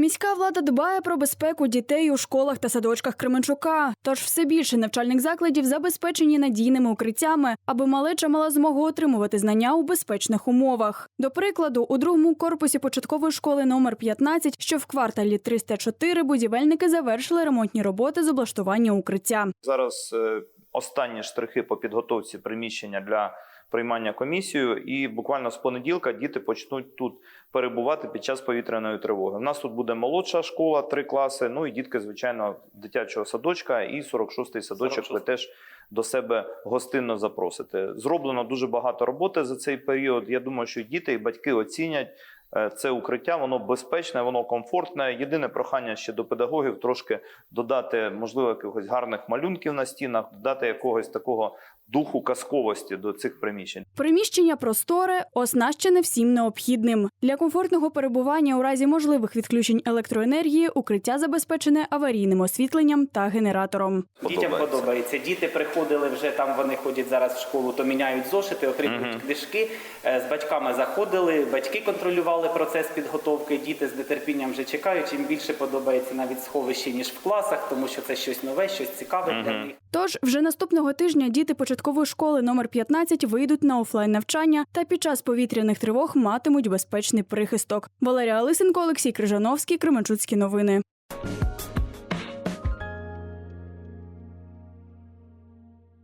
Міська влада дбає про безпеку дітей у школах та садочках Кременчука. Тож все більше навчальних закладів забезпечені надійними укриттями, аби малеча мала змогу отримувати знання у безпечних умовах. До прикладу, у другому корпусі початкової школи номер 15, що в кварталі 304, будівельники завершили ремонтні роботи з облаштування укриття. Зараз е, останні штрихи по підготовці приміщення для приймання комісію, і буквально з понеділка діти почнуть тут перебувати під час повітряної тривоги. У нас тут буде молодша школа, три класи. Ну і дітки, звичайно, дитячого садочка і 46-й садочок. Ви теж до себе гостинно запросите. Зроблено дуже багато роботи за цей період. Я думаю, що діти і батьки оцінять. Е, Це укриття, воно безпечне, воно комфортне. Єдине прохання ще до педагогів трошки додати, можливо, якихось гарних малюнків на стінах, додати якогось такого духу казковості до цих приміщень. Приміщення просторе, оснащене всім необхідним. Для комфортного перебування у разі можливих відключень електроенергії укриття забезпечене аварійним освітленням та генератором. Дітям подобається. Діти приходили вже там. Вони ходять зараз в школу, то міняють зошити, отримують Мгм. книжки. Е, З батьками заходили, батьки контролювали процес підготовки. Діти з нетерпінням вже чекають. Їм більше подобається навіть сховище ніж в класах, тому що це щось нове, щось цікаве для них. Тож вже наступного тижня діти початкової школи номер 15 вийдуть на офлайн навчання та під час повітряних тривог матимуть безпечний прихисток. Валерія Лисенко, Олексій Крижановський, Кременчуцькі новини.